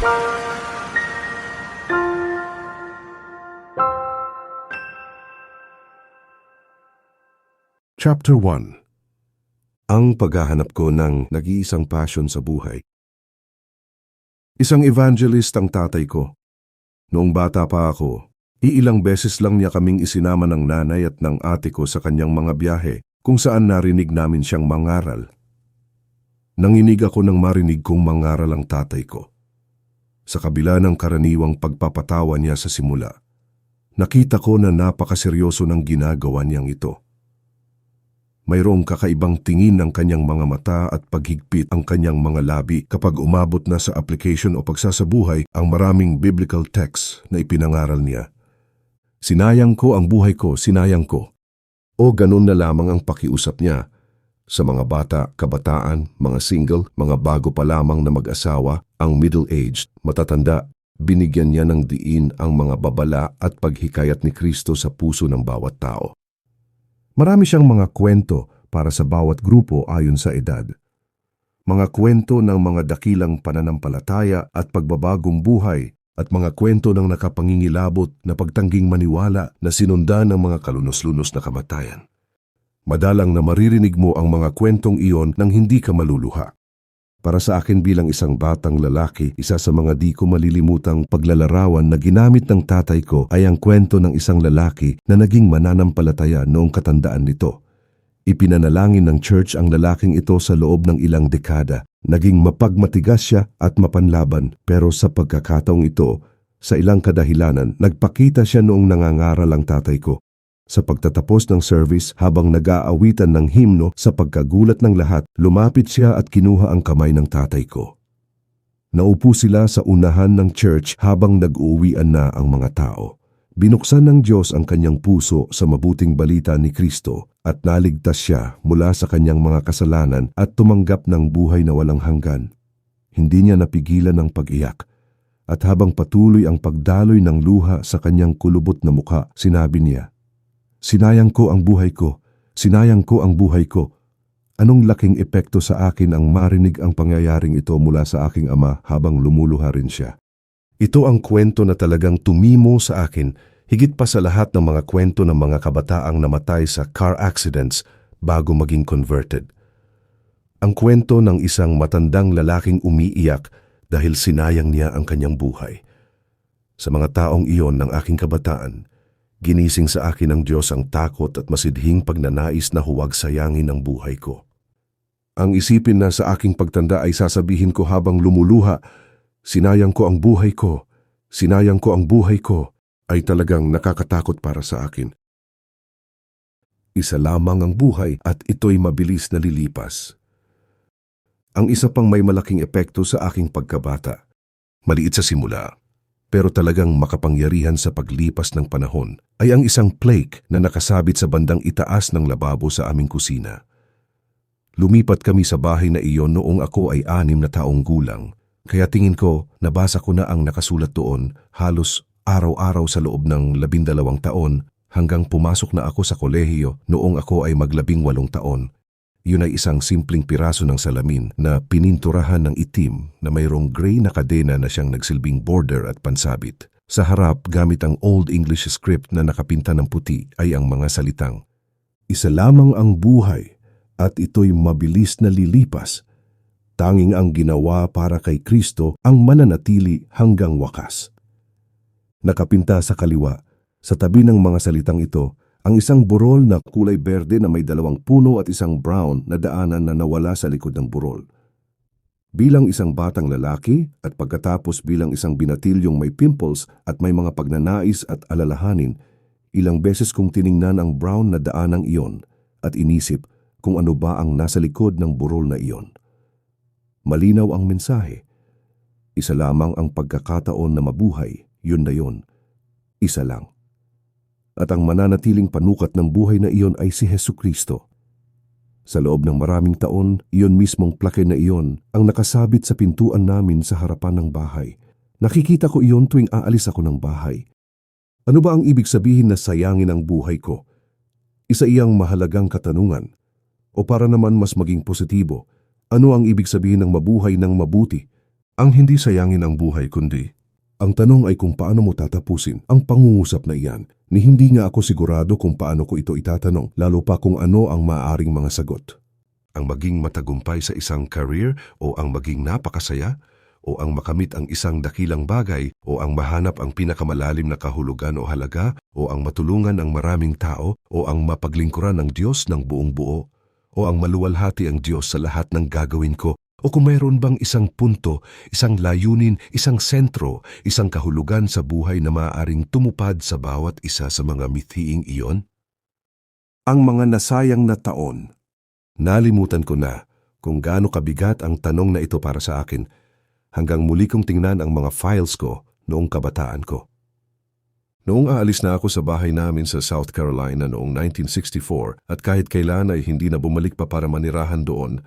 Chapter 1 Ang paghahanap ko ng nag-iisang passion sa buhay. Isang evangelist ang tatay ko. Noong bata pa ako, iilang beses lang niya kaming isinama ng nanay at ng ate ko sa kanyang mga biyahe kung saan narinig namin siyang mangaral. Nanginig ako ng marinig kong mangaral ang tatay ko. Sa kabila ng karaniwang pagpapatawa niya sa simula, nakita ko na napakaseryoso ng ginagawa niyang ito. Mayroong kakaibang tingin ng kanyang mga mata at paghigpit ang kanyang mga labi kapag umabot na sa application o pagsasabuhay ang maraming biblical texts na ipinangaral niya. Sinayang ko ang buhay ko, sinayang ko. O ganun na lamang ang pakiusap niya sa mga bata, kabataan, mga single, mga bago pa lamang na mag-asawa, ang middle-aged, matatanda, binigyan niya ng diin ang mga babala at paghikayat ni Kristo sa puso ng bawat tao. Marami siyang mga kwento para sa bawat grupo ayon sa edad. Mga kwento ng mga dakilang pananampalataya at pagbabagong buhay at mga kwento ng nakapangingilabot na pagtangging maniwala na sinundan ng mga kalunos-lunos na kamatayan. Madalang na maririnig mo ang mga kwentong iyon nang hindi ka maluluha. Para sa akin bilang isang batang lalaki, isa sa mga di ko malilimutang paglalarawan na ginamit ng tatay ko ay ang kwento ng isang lalaki na naging mananampalataya noong katandaan nito. Ipinanalangin ng church ang lalaking ito sa loob ng ilang dekada. Naging mapagmatigas siya at mapanlaban pero sa pagkakataong ito, sa ilang kadahilanan, nagpakita siya noong nangangaral ang tatay ko. Sa pagtatapos ng service habang nag-aawitan ng himno sa pagkagulat ng lahat, lumapit siya at kinuha ang kamay ng tatay ko. Naupo sila sa unahan ng church habang nag-uuwian na ang mga tao. Binuksan ng Diyos ang kanyang puso sa mabuting balita ni Kristo at naligtas siya mula sa kanyang mga kasalanan at tumanggap ng buhay na walang hanggan. Hindi niya napigilan ng pag-iyak at habang patuloy ang pagdaloy ng luha sa kanyang kulubot na mukha, sinabi niya, Sinayang ko ang buhay ko, sinayang ko ang buhay ko. Anong laking epekto sa akin ang marinig ang pangyayaring ito mula sa aking ama habang lumuluha rin siya. Ito ang kwento na talagang tumimo sa akin, higit pa sa lahat ng mga kwento ng mga kabataang namatay sa car accidents bago maging converted. Ang kwento ng isang matandang lalaking umiiyak dahil sinayang niya ang kanyang buhay. Sa mga taong iyon ng aking kabataan, ginising sa akin ng Diyos ang takot at masidhing pagnanais na huwag sayangin ang buhay ko. Ang isipin na sa aking pagtanda ay sasabihin ko habang lumuluha, sinayang ko ang buhay ko, sinayang ko ang buhay ko, ay talagang nakakatakot para sa akin. Isa lamang ang buhay at ito'y mabilis na lilipas. Ang isa pang may malaking epekto sa aking pagkabata. Maliit sa simula, pero talagang makapangyarihan sa paglipas ng panahon ay ang isang plate na nakasabit sa bandang itaas ng lababo sa aming kusina. Lumipat kami sa bahay na iyon noong ako ay anim na taong gulang, kaya tingin ko nabasa ko na ang nakasulat doon halos araw-araw sa loob ng labindalawang taon hanggang pumasok na ako sa kolehiyo noong ako ay maglabing walong taon yun ay isang simpleng piraso ng salamin na pininturahan ng itim na mayroong gray na kadena na siyang nagsilbing border at pansabit. Sa harap, gamit ang Old English script na nakapinta ng puti ay ang mga salitang, Isa lamang ang buhay at ito'y mabilis na lilipas. Tanging ang ginawa para kay Kristo ang mananatili hanggang wakas. Nakapinta sa kaliwa, sa tabi ng mga salitang ito, ang isang burol na kulay berde na may dalawang puno at isang brown na daanan na nawala sa likod ng burol. Bilang isang batang lalaki at pagkatapos bilang isang binatilyong may pimples at may mga pagnanais at alalahanin, ilang beses kong tiningnan ang brown na daanang iyon at inisip kung ano ba ang nasa likod ng burol na iyon. Malinaw ang mensahe. Isa lamang ang pagkakataon na mabuhay, yun na yun. Isa lang at ang mananatiling panukat ng buhay na iyon ay si Heso Kristo. Sa loob ng maraming taon, iyon mismong plake na iyon ang nakasabit sa pintuan namin sa harapan ng bahay. Nakikita ko iyon tuwing aalis ako ng bahay. Ano ba ang ibig sabihin na sayangin ang buhay ko? Isa iyang mahalagang katanungan. O para naman mas maging positibo, ano ang ibig sabihin ng mabuhay ng mabuti? ang hindi sayangin ang buhay kundi ang tanong ay kung paano mo tatapusin ang pangungusap na iyan ni hindi nga ako sigurado kung paano ko ito itatanong lalo pa kung ano ang maaaring mga sagot. Ang maging matagumpay sa isang career o ang maging napakasaya o ang makamit ang isang dakilang bagay o ang mahanap ang pinakamalalim na kahulugan o halaga o ang matulungan ang maraming tao o ang mapaglingkuran ng Diyos ng buong buo o ang maluwalhati ang Diyos sa lahat ng gagawin ko o kung mayroon bang isang punto, isang layunin, isang sentro, isang kahulugan sa buhay na maaaring tumupad sa bawat isa sa mga mithiing iyon? Ang mga nasayang na taon. Nalimutan ko na kung gaano kabigat ang tanong na ito para sa akin hanggang muli kong tingnan ang mga files ko noong kabataan ko. Noong aalis na ako sa bahay namin sa South Carolina noong 1964 at kahit kailan ay hindi na bumalik pa para manirahan doon,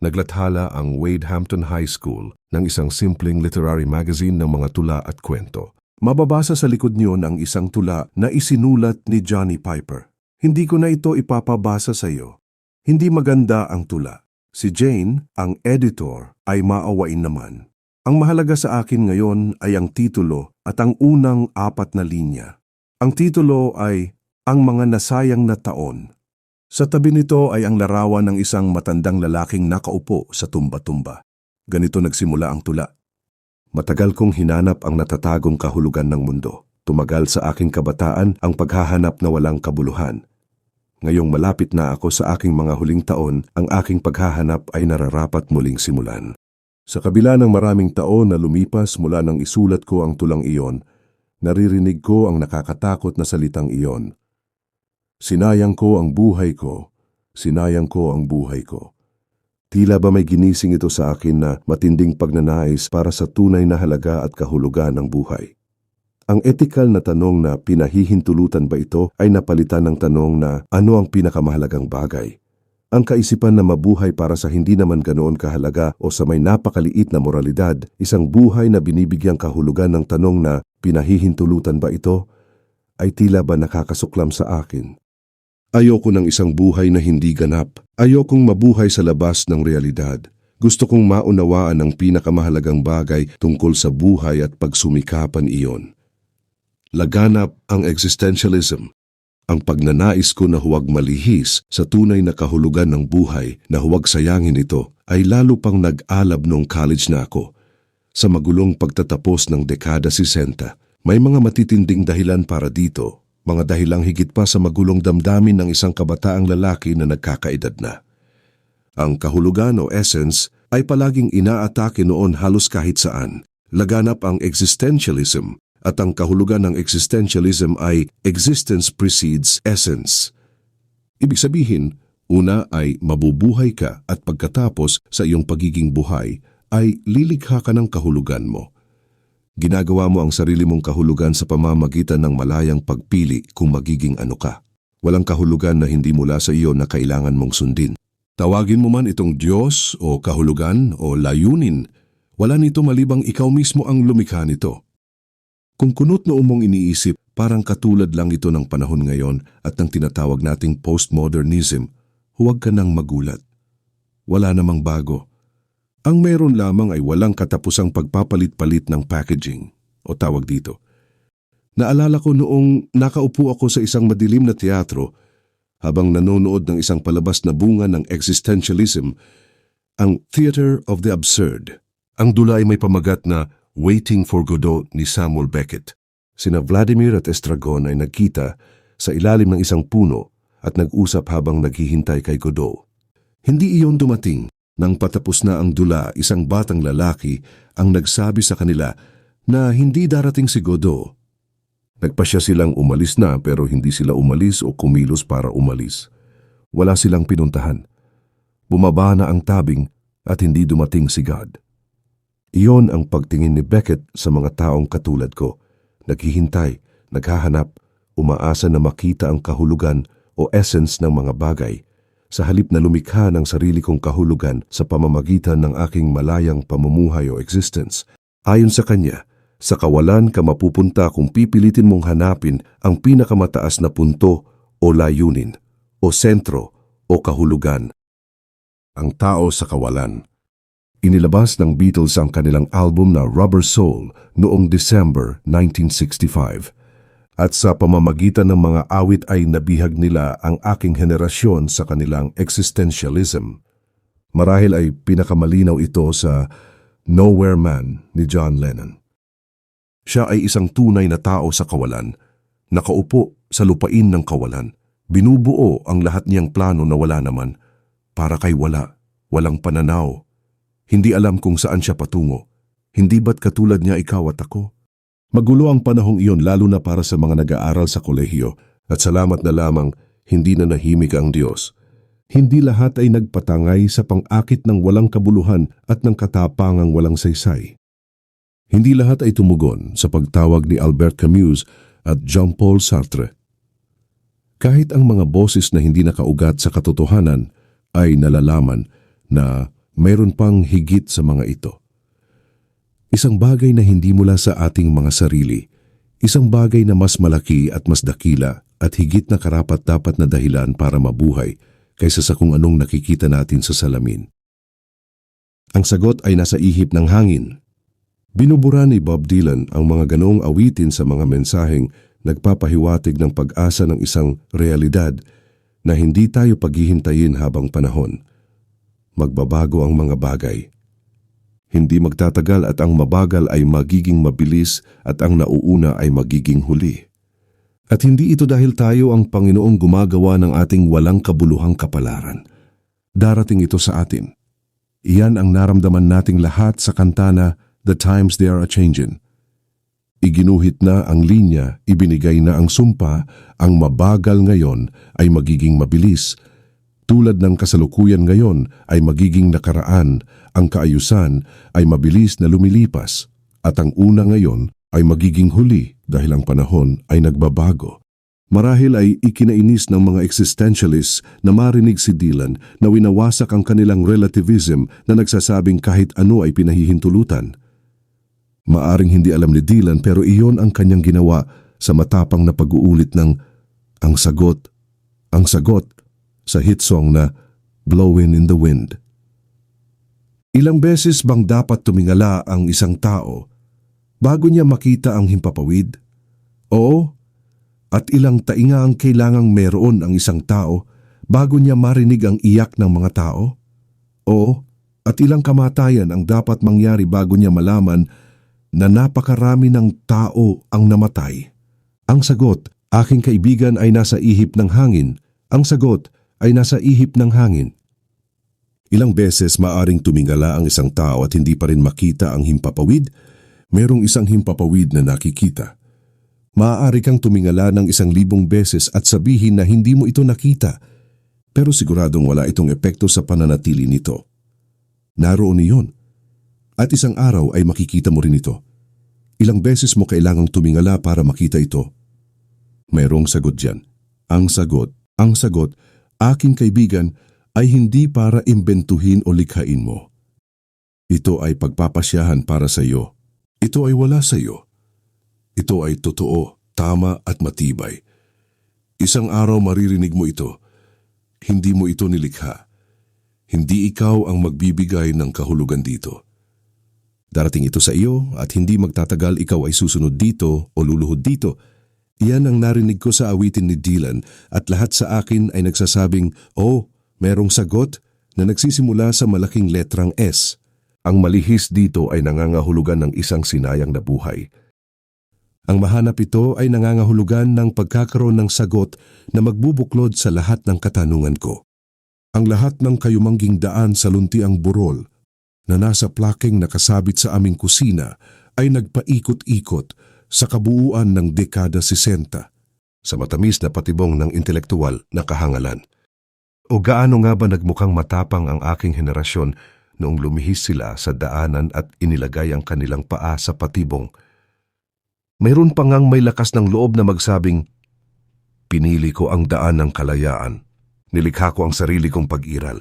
naglathala ang Wade Hampton High School ng isang simpleng literary magazine ng mga tula at kwento. Mababasa sa likod niyon ang isang tula na isinulat ni Johnny Piper. Hindi ko na ito ipapabasa sa iyo. Hindi maganda ang tula. Si Jane, ang editor, ay maawain naman. Ang mahalaga sa akin ngayon ay ang titulo at ang unang apat na linya. Ang titulo ay Ang mga nasayang na taon. Sa tabi nito ay ang larawan ng isang matandang lalaking nakaupo sa tumba-tumba. Ganito nagsimula ang tula. Matagal kong hinanap ang natatagong kahulugan ng mundo. Tumagal sa aking kabataan ang paghahanap na walang kabuluhan. Ngayong malapit na ako sa aking mga huling taon, ang aking paghahanap ay nararapat muling simulan. Sa kabila ng maraming taon na lumipas mula nang isulat ko ang tulang iyon, naririnig ko ang nakakatakot na salitang iyon. Sinayang ko ang buhay ko, sinayang ko ang buhay ko. Tila ba may ginising ito sa akin na matinding pagnanais para sa tunay na halaga at kahulugan ng buhay. Ang etikal na tanong na pinahihintulutan ba ito ay napalitan ng tanong na ano ang pinakamahalagang bagay. Ang kaisipan na mabuhay para sa hindi naman ganoon kahalaga o sa may napakaliit na moralidad, isang buhay na binibigyang kahulugan ng tanong na pinahihintulutan ba ito, ay tila ba nakakasuklam sa akin. Ayoko ng isang buhay na hindi ganap. Ayokong mabuhay sa labas ng realidad. Gusto kong maunawaan ang pinakamahalagang bagay tungkol sa buhay at pagsumikapan iyon. Laganap ang existentialism, ang pagnanais ko na huwag malihis sa tunay na kahulugan ng buhay na huwag sayangin ito ay lalo pang nag-alab noong college na ako. Sa magulong pagtatapos ng dekada 60, may mga matitinding dahilan para dito, mga dahilang higit pa sa magulong damdamin ng isang kabataang lalaki na nagkakaedad na. Ang kahulugan o essence ay palaging inaatake noon halos kahit saan. Laganap ang existentialism at ang kahulugan ng existentialism ay existence precedes essence. Ibig sabihin, una ay mabubuhay ka at pagkatapos sa iyong pagiging buhay ay lilikha ka ng kahulugan mo. Ginagawa mo ang sarili mong kahulugan sa pamamagitan ng malayang pagpili kung magiging ano ka. Walang kahulugan na hindi mula sa iyo na kailangan mong sundin. Tawagin mo man itong Diyos o kahulugan o layunin, wala nito malibang ikaw mismo ang lumikha nito. Kung kunot noong mong iniisip, parang katulad lang ito ng panahon ngayon at ng tinatawag nating postmodernism, huwag ka nang magulat. Wala namang bago. Ang meron lamang ay walang katapusang pagpapalit-palit ng packaging o tawag dito. Naalala ko noong nakaupo ako sa isang madilim na teatro habang nanonood ng isang palabas na bunga ng existentialism, ang Theater of the Absurd. Ang dula ay may pamagat na Waiting for Godot ni Samuel Beckett. Sina Vladimir at Estragon ay nagkita sa ilalim ng isang puno at nag-usap habang naghihintay kay Godot. Hindi iyon dumating. Nang patapos na ang dula, isang batang lalaki ang nagsabi sa kanila na hindi darating si Godot. Nagpasya silang umalis na pero hindi sila umalis o kumilos para umalis. Wala silang pinuntahan. Bumaba na ang tabing at hindi dumating si God. Iyon ang pagtingin ni Beckett sa mga taong katulad ko. Naghihintay, naghahanap, umaasa na makita ang kahulugan o essence ng mga bagay sa halip na lumikha ng sarili kong kahulugan sa pamamagitan ng aking malayang pamumuhay o existence. Ayon sa kanya, sa kawalan ka mapupunta kung pipilitin mong hanapin ang pinakamataas na punto o layunin o sentro o kahulugan. Ang tao sa kawalan. Inilabas ng Beatles ang kanilang album na Rubber Soul noong December 1965. At sa pamamagitan ng mga awit ay nabihag nila ang aking henerasyon sa kanilang existentialism. Marahil ay pinakamalinaw ito sa Nowhere Man ni John Lennon. Siya ay isang tunay na tao sa kawalan, nakaupo sa lupain ng kawalan, binubuo ang lahat niyang plano na wala naman, para kay wala, walang pananaw. Hindi alam kung saan siya patungo. Hindi ba't katulad niya ikaw at ako? Magulo ang panahong iyon lalo na para sa mga nag-aaral sa kolehiyo at salamat na lamang hindi na nahimik ang Diyos. Hindi lahat ay nagpatangay sa pang-akit ng walang kabuluhan at ng katapangang walang saysay. Hindi lahat ay tumugon sa pagtawag ni Albert Camus at Jean-Paul Sartre. Kahit ang mga boses na hindi nakaugat sa katotohanan ay nalalaman na mayroon pang higit sa mga ito. Isang bagay na hindi mula sa ating mga sarili, isang bagay na mas malaki at mas dakila at higit na karapat-dapat na dahilan para mabuhay kaysa sa kung anong nakikita natin sa salamin. Ang sagot ay nasa ihip ng hangin. Binubura ni Bob Dylan ang mga ganoong awitin sa mga mensaheng nagpapahiwatig ng pag-asa ng isang realidad na hindi tayo paghihintayin habang panahon. Magbabago ang mga bagay. Hindi magtatagal at ang mabagal ay magiging mabilis at ang nauuna ay magiging huli. At hindi ito dahil tayo ang Panginoong gumagawa ng ating walang kabuluhang kapalaran. Darating ito sa atin. Iyan ang naramdaman nating lahat sa kanta na The Times They Are A-Changin'. Iginuhit na ang linya, ibinigay na ang sumpa, ang mabagal ngayon ay magiging mabilis. Tulad ng kasalukuyan ngayon ay magiging nakaraan, ang kaayusan ay mabilis na lumilipas, at ang una ngayon ay magiging huli dahil ang panahon ay nagbabago. Marahil ay ikinainis ng mga existentialists na marinig si Dylan na winawasak ang kanilang relativism na nagsasabing kahit ano ay pinahihintulutan. Maaring hindi alam ni Dylan pero iyon ang kanyang ginawa sa matapang na pag-uulit ng ang sagot, ang sagot sa hit song na Blowin' in the Wind. Ilang beses bang dapat tumingala ang isang tao bago niya makita ang himpapawid? Oo, at ilang tainga ang kailangang meron ang isang tao bago niya marinig ang iyak ng mga tao? Oo, at ilang kamatayan ang dapat mangyari bago niya malaman na napakarami ng tao ang namatay? Ang sagot, aking kaibigan ay nasa ihip ng hangin. Ang sagot ay nasa ihip ng hangin. Ilang beses maaring tumingala ang isang tao at hindi pa rin makita ang himpapawid, merong isang himpapawid na nakikita. Maaari kang tumingala ng isang libong beses at sabihin na hindi mo ito nakita, pero siguradong wala itong epekto sa pananatili nito. Naroon iyon. At isang araw ay makikita mo rin ito. Ilang beses mo kailangang tumingala para makita ito. Mayroong sagot dyan. Ang sagot, ang sagot, aking kaibigan, ay hindi para imbentuhin o likhain mo. Ito ay pagpapasyahan para sa iyo. Ito ay wala sa iyo. Ito ay totoo, tama at matibay. Isang araw maririnig mo ito. Hindi mo ito nilikha. Hindi ikaw ang magbibigay ng kahulugan dito. Darating ito sa iyo at hindi magtatagal ikaw ay susunod dito o luluhod dito. Iyan ang narinig ko sa awitin ni Dylan at lahat sa akin ay nagsasabing, Oh, merong sagot na nagsisimula sa malaking letrang S. Ang malihis dito ay nangangahulugan ng isang sinayang na buhay. Ang mahanap ito ay nangangahulugan ng pagkakaroon ng sagot na magbubuklod sa lahat ng katanungan ko. Ang lahat ng kayumangging daan sa luntiang burol na nasa plaking nakasabit sa aming kusina ay nagpaikot-ikot sa kabuuan ng dekada 60 sa matamis na patibong ng intelektual na kahangalan. O gaano nga ba nagmukhang matapang ang aking henerasyon noong lumihis sila sa daanan at inilagay ang kanilang paa sa patibong. Mayroon pa ngang may lakas ng loob na magsabing, Pinili ko ang daan ng kalayaan. Nilikha ko ang sarili kong pag-iral.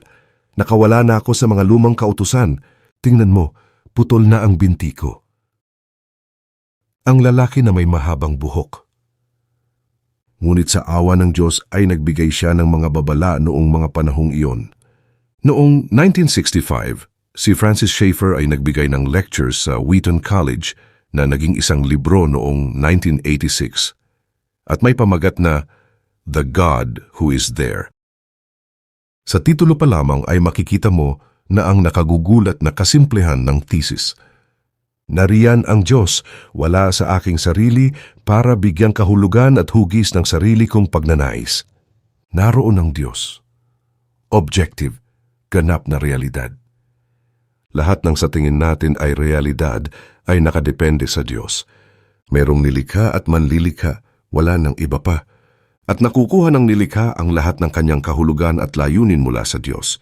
Nakawala na ako sa mga lumang kautusan. Tingnan mo, putol na ang binti ko. Ang lalaki na may mahabang buhok. Ngunit sa awa ng Diyos ay nagbigay siya ng mga babala noong mga panahong iyon. Noong 1965, Si Francis Schaeffer ay nagbigay ng lectures sa Wheaton College na naging isang libro noong 1986 at may pamagat na The God Who Is There. Sa titulo pa lamang ay makikita mo na ang nakagugulat na kasimplehan ng thesis. Nariyan ang Diyos, wala sa aking sarili para bigyang kahulugan at hugis ng sarili kong pagnanais. Naroon ang Diyos. Objective, ganap na realidad. Lahat ng sa tingin natin ay realidad ay nakadepende sa Diyos. Merong nilikha at manlilikha, wala ng iba pa. At nakukuha ng nilikha ang lahat ng kanyang kahulugan at layunin mula sa Diyos.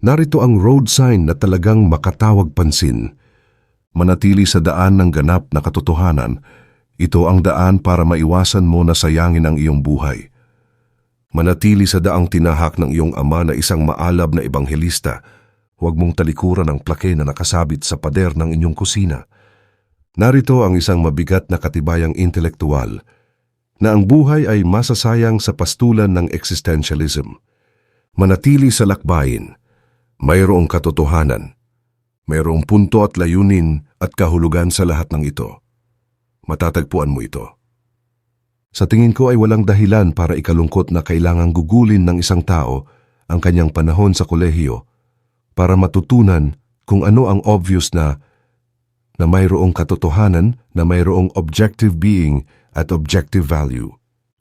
Narito ang road sign na talagang makatawag pansin. Manatili sa daan ng ganap na katotohanan. Ito ang daan para maiwasan mo na sayangin ang iyong buhay. Manatili sa daang tinahak ng iyong ama na isang maalab na ebanghelista. Huwag mong talikuran ang plake na nakasabit sa pader ng inyong kusina. Narito ang isang mabigat na katibayang intelektual na ang buhay ay masasayang sa pastulan ng existentialism. Manatili sa lakbayin. Mayroong katotohanan. Mayroong punto at layunin at kahulugan sa lahat ng ito. Matatagpuan mo ito. Sa tingin ko ay walang dahilan para ikalungkot na kailangang gugulin ng isang tao ang kanyang panahon sa kolehiyo para matutunan kung ano ang obvious na na mayroong katotohanan na mayroong objective being at objective value.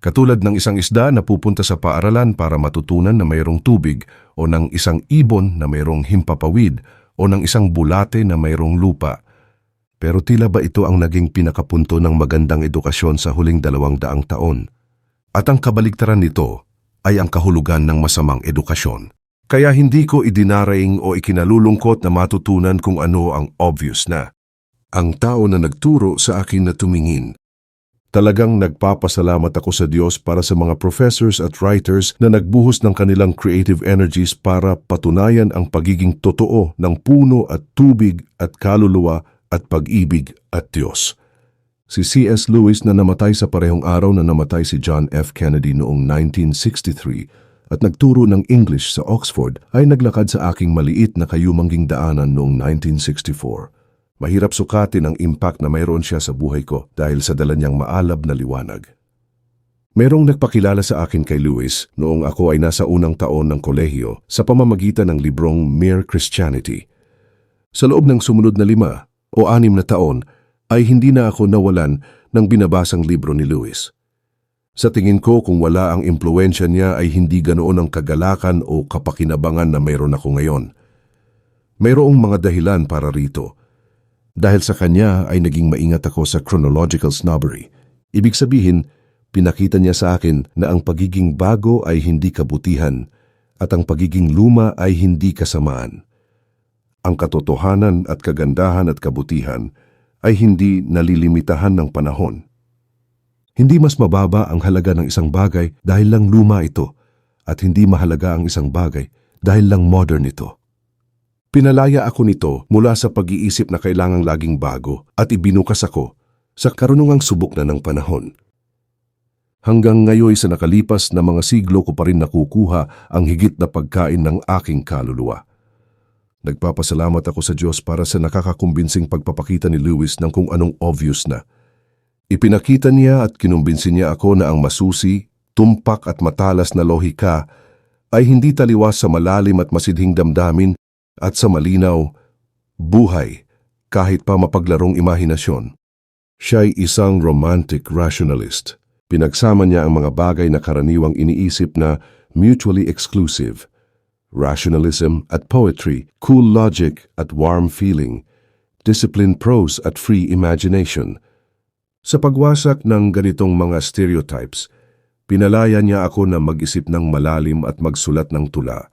Katulad ng isang isda na pupunta sa paaralan para matutunan na mayroong tubig o ng isang ibon na mayroong himpapawid o ng isang bulate na mayroong lupa. Pero tila ba ito ang naging pinakapunto ng magandang edukasyon sa huling dalawang daang taon? At ang kabaligtaran nito ay ang kahulugan ng masamang edukasyon. Kaya hindi ko idinaraing o ikinalulungkot na matutunan kung ano ang obvious na. Ang tao na nagturo sa akin na tumingin Talagang nagpapasalamat ako sa Diyos para sa mga professors at writers na nagbuhos ng kanilang creative energies para patunayan ang pagiging totoo ng puno at tubig at kaluluwa at pag-ibig at Diyos. Si C.S. Lewis na namatay sa parehong araw na namatay si John F. Kennedy noong 1963 at nagturo ng English sa Oxford ay naglakad sa aking maliit na kayumangging daanan noong 1964. Mahirap sukatin ang impact na mayroon siya sa buhay ko dahil sa dala niyang maalab na liwanag. Merong nagpakilala sa akin kay Lewis noong ako ay nasa unang taon ng kolehiyo sa pamamagitan ng librong Mere Christianity. Sa loob ng sumunod na lima o anim na taon ay hindi na ako nawalan ng binabasang libro ni Lewis. Sa tingin ko kung wala ang impluensya niya ay hindi ganoon ang kagalakan o kapakinabangan na mayroon ako ngayon. Mayroong mga dahilan para rito – dahil sa kanya ay naging maingat ako sa chronological snobbery. Ibig sabihin, pinakita niya sa akin na ang pagiging bago ay hindi kabutihan at ang pagiging luma ay hindi kasamaan. Ang katotohanan at kagandahan at kabutihan ay hindi nalilimitahan ng panahon. Hindi mas mababa ang halaga ng isang bagay dahil lang luma ito at hindi mahalaga ang isang bagay dahil lang modern ito. Pinalaya ako nito mula sa pag-iisip na kailangang laging bago at ibinukas ako sa karunungang subok na ng panahon. Hanggang ngayon sa nakalipas na mga siglo ko pa rin nakukuha ang higit na pagkain ng aking kaluluwa. Nagpapasalamat ako sa Diyos para sa nakakakumbinsing pagpapakita ni Lewis ng kung anong obvious na. Ipinakita niya at kinumbinsin niya ako na ang masusi, tumpak at matalas na lohika ay hindi taliwas sa malalim at masidhing damdamin at sa malinaw, buhay kahit pa mapaglarong imahinasyon. Siya'y isang romantic rationalist. Pinagsama niya ang mga bagay na karaniwang iniisip na mutually exclusive. Rationalism at poetry, cool logic at warm feeling, disciplined prose at free imagination. Sa pagwasak ng ganitong mga stereotypes, pinalaya niya ako na mag-isip ng malalim at magsulat ng tula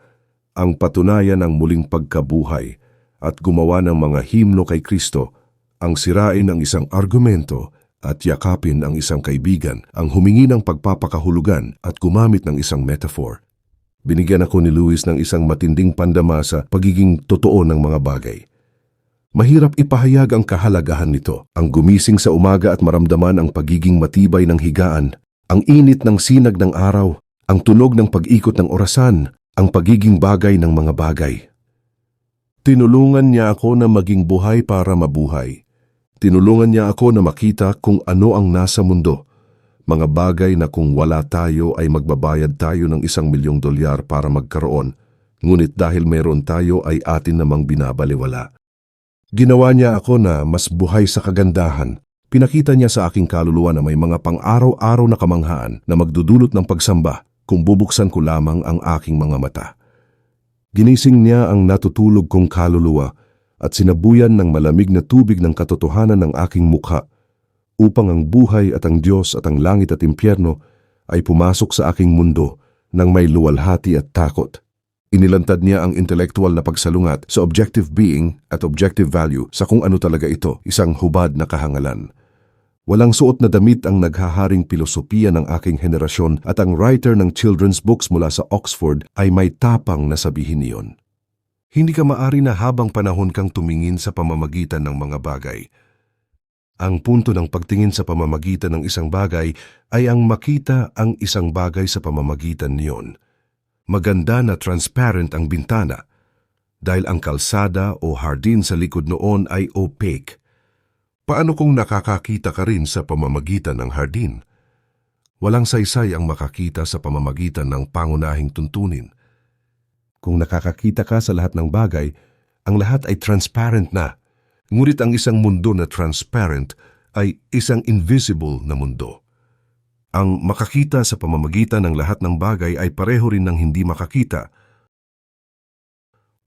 ang patunayan ng muling pagkabuhay at gumawa ng mga himno kay Kristo, ang sirain ang isang argumento at yakapin ang isang kaibigan, ang humingi ng pagpapakahulugan at gumamit ng isang metaphor. Binigyan ako ni Luis ng isang matinding pandama sa pagiging totoo ng mga bagay. Mahirap ipahayag ang kahalagahan nito, ang gumising sa umaga at maramdaman ang pagiging matibay ng higaan, ang init ng sinag ng araw, ang tunog ng pag-ikot ng orasan, ang pagiging bagay ng mga bagay. Tinulungan niya ako na maging buhay para mabuhay. Tinulungan niya ako na makita kung ano ang nasa mundo. Mga bagay na kung wala tayo ay magbabayad tayo ng isang milyong dolyar para magkaroon. Ngunit dahil meron tayo ay atin namang binabaliwala. Ginawa niya ako na mas buhay sa kagandahan. Pinakita niya sa aking kaluluwa na may mga pang-araw-araw na kamanghaan na magdudulot ng pagsamba kung bubuksan ko lamang ang aking mga mata. Ginising niya ang natutulog kong kaluluwa at sinabuyan ng malamig na tubig ng katotohanan ng aking mukha upang ang buhay at ang Diyos at ang langit at impyerno ay pumasok sa aking mundo ng may luwalhati at takot. Inilantad niya ang intelektual na pagsalungat sa objective being at objective value sa kung ano talaga ito, isang hubad na kahangalan. Walang suot na damit ang naghaharing pilosopiya ng aking henerasyon at ang writer ng children's books mula sa Oxford ay may tapang na sabihin niyon. Hindi ka maari na habang panahon kang tumingin sa pamamagitan ng mga bagay. Ang punto ng pagtingin sa pamamagitan ng isang bagay ay ang makita ang isang bagay sa pamamagitan niyon. Maganda na transparent ang bintana dahil ang kalsada o hardin sa likod noon ay opaque. Paano kung nakakakita ka rin sa pamamagitan ng hardin? Walang saysay ang makakita sa pamamagitan ng pangunahing tuntunin. Kung nakakakita ka sa lahat ng bagay, ang lahat ay transparent na. Ngunit ang isang mundo na transparent ay isang invisible na mundo. Ang makakita sa pamamagitan ng lahat ng bagay ay pareho rin ng hindi makakita.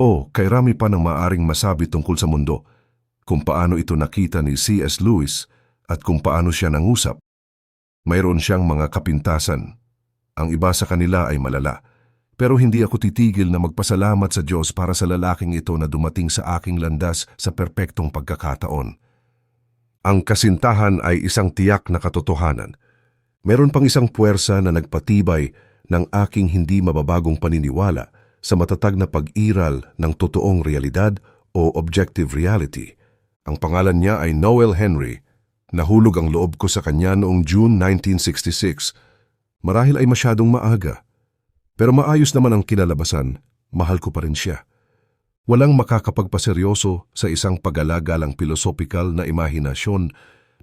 O, kay rami pa ng maaring masabi tungkol sa mundo, kung paano ito nakita ni C.S. Lewis at kung paano siya nangusap. Mayroon siyang mga kapintasan. Ang iba sa kanila ay malala. Pero hindi ako titigil na magpasalamat sa Diyos para sa lalaking ito na dumating sa aking landas sa perpektong pagkakataon. Ang kasintahan ay isang tiyak na katotohanan. Meron pang isang puwersa na nagpatibay ng aking hindi mababagong paniniwala sa matatag na pag-iral ng totoong realidad o objective reality. Ang pangalan niya ay Noel Henry. Nahulog ang loob ko sa kanya noong June 1966. Marahil ay masyadong maaga. Pero maayos naman ang kinalabasan, mahal ko pa rin siya. Walang makakapagpaseryoso sa isang pagalagalang pilosopikal na imahinasyon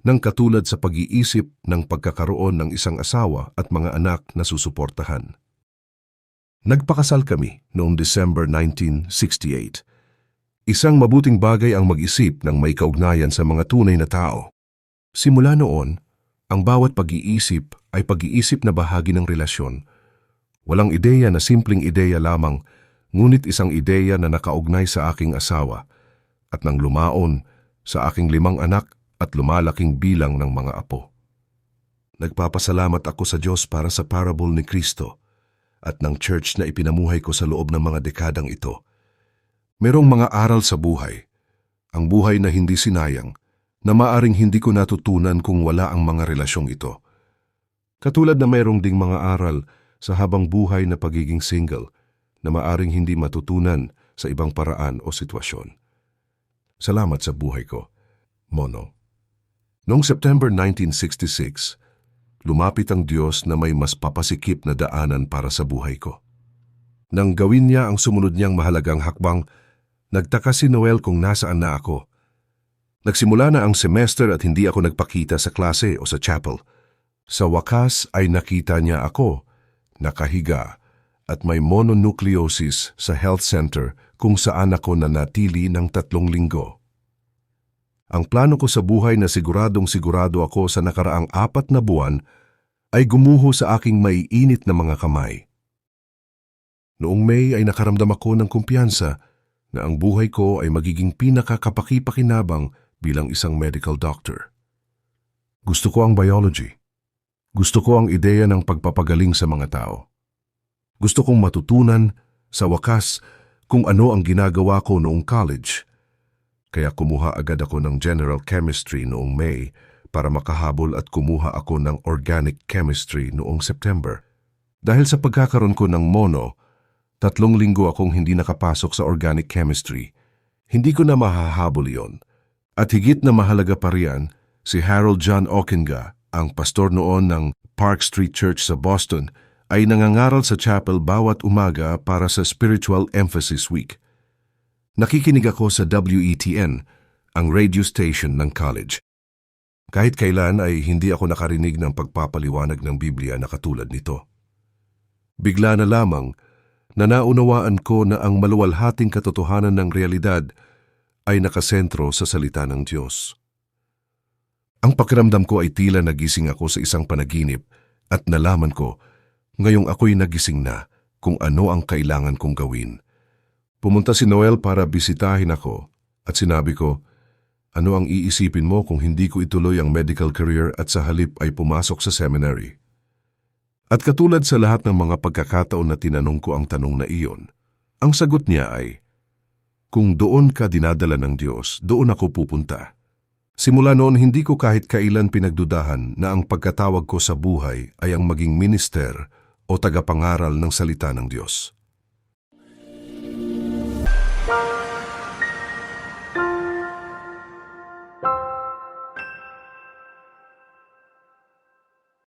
ng katulad sa pag-iisip ng pagkakaroon ng isang asawa at mga anak na susuportahan. Nagpakasal kami noong December 1968. Isang mabuting bagay ang mag-isip ng may kaugnayan sa mga tunay na tao. Simula noon, ang bawat pag-iisip ay pag-iisip na bahagi ng relasyon. Walang ideya na simpleng ideya lamang, ngunit isang ideya na nakaugnay sa aking asawa at nang lumaon sa aking limang anak at lumalaking bilang ng mga apo. Nagpapasalamat ako sa Diyos para sa parable ni Kristo at ng church na ipinamuhay ko sa loob ng mga dekadang ito. Merong mga aral sa buhay, ang buhay na hindi sinayang, na maaring hindi ko natutunan kung wala ang mga relasyong ito. Katulad na mayroong ding mga aral sa habang buhay na pagiging single na maaring hindi matutunan sa ibang paraan o sitwasyon. Salamat sa buhay ko, Mono. Noong September 1966, lumapit ang Diyos na may mas papasikip na daanan para sa buhay ko. Nang gawin niya ang sumunod niyang mahalagang hakbang, nagtaka si Noel kung nasaan na ako. Nagsimula na ang semester at hindi ako nagpakita sa klase o sa chapel. Sa wakas ay nakita niya ako, nakahiga, at may mononucleosis sa health center kung saan ako nanatili ng tatlong linggo. Ang plano ko sa buhay na siguradong sigurado ako sa nakaraang apat na buwan ay gumuho sa aking maiinit na mga kamay. Noong May ay nakaramdam ako ng kumpiyansa na ang buhay ko ay magiging pinakakapakipakinabang bilang isang medical doctor. Gusto ko ang biology. Gusto ko ang ideya ng pagpapagaling sa mga tao. Gusto kong matutunan, sa wakas, kung ano ang ginagawa ko noong college. Kaya kumuha agad ako ng General Chemistry noong May para makahabol at kumuha ako ng Organic Chemistry noong September. Dahil sa pagkakaroon ko ng mono, tatlong linggo akong hindi nakapasok sa Organic Chemistry. Hindi ko na mahahabol iyon. At higit na mahalaga pa riyan, si Harold John Okenga, ang pastor noon ng Park Street Church sa Boston, ay nangangaral sa chapel bawat umaga para sa Spiritual Emphasis Week. Nakikinig ako sa WETN, ang radio station ng college. Kahit kailan ay hindi ako nakarinig ng pagpapaliwanag ng Biblia na katulad nito. Bigla na lamang na naunawaan ko na ang maluwalhating katotohanan ng realidad ay nakasentro sa salita ng Diyos. Ang pakiramdam ko ay tila nagising ako sa isang panaginip at nalaman ko ngayong ako'y nagising na kung ano ang kailangan kong gawin. Pumunta si Noel para bisitahin ako at sinabi ko, ano ang iisipin mo kung hindi ko ituloy ang medical career at sa halip ay pumasok sa seminary? At katulad sa lahat ng mga pagkakataon na tinanong ko ang tanong na iyon, ang sagot niya ay, Kung doon ka dinadala ng Diyos, doon ako pupunta. Simula noon hindi ko kahit kailan pinagdudahan na ang pagkatawag ko sa buhay ay ang maging minister o tagapangaral ng salita ng Diyos.